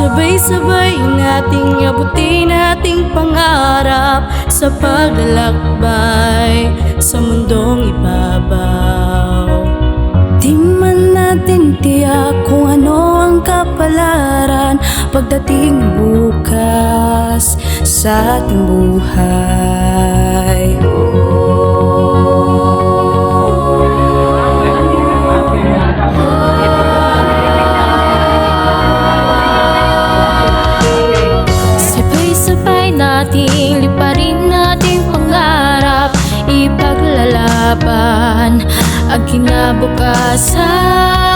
Sabay-sabay nating abutin ating pangarap Sa paglalakbay sa mundong ibabaw. Di man natin tiyak kung ano ang kapalaran Pagdating ng bukas sa ating buhay Ipaglalaban ang kinabukasan